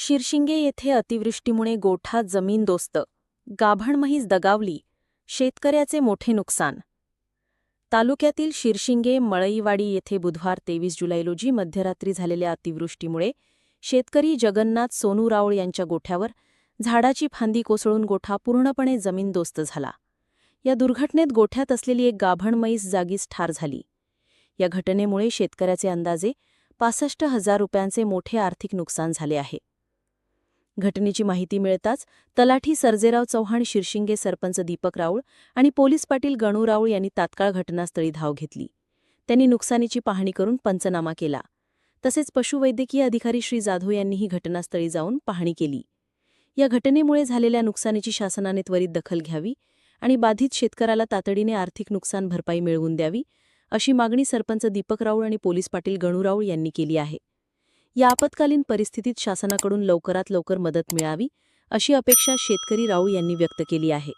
शिरशिंगे येथे अतिवृष्टीमुळे गोठा जमीनदोस्त गाभण म्हैस दगावली. शेतकऱ्याचे मोठे नुकसान. तालुक्यातील शिरशिंगे मळईवाडी येथे बुधवार तेवीस जुलै रोजी मध्यरात्री झालेल्या अतिवृष्टीमुळे शेतकरी जगन्नाथ सोनू राऊळ यांच्या गोठ्यावर झाडाची फांदी कोसळून गोठा पूर्णपणे जमीनदोस्त झाला. या दुर्घटनेत गोठ्यात असलेली एक गाभण म्हैस जागीच ठार झाली. या घटनेमुळे शेतकऱ्याचे अंदाजे पासष्ट हजार रुपयांचे मोठे आर्थिक नुकसान झाले आहे. घटनेची माहिती मिळताच तलाठी सर्जेराव चव्हाण शिरशिंगे सरपंच दीपक राऊळ आणि पोलीस पाटील गणू राऊळ यांनी तात्काळ घटनास्थळी धाव घेतली. त्यांनी नुकसानीची पाहणी करून पंचनामा केला. तसेच पशुवैद्यकीय अधिकारी श्री जाधव यांनीही घटनास्थळी जाऊन पाहणी केली. या घटनेमुळे झालेल्या नुकसानीची शासनाने त्वरित दखल घ्यावी आणि बाधित शेतकऱ्याला तातडीने आर्थिक नुकसान भरपाई मिळवून द्यावी अशी मागणी सरपंच दीपक राऊळ आणि पोलीस पाटील गणू राऊळ यांनी केली आहे. या आपत्कालीन परिस्थितीत शासनाकडून लवकरात लवकर मदत मिळावी अशी अपेक्षा शेतकरी राऊळ यांनी व्यक्त केली आहे.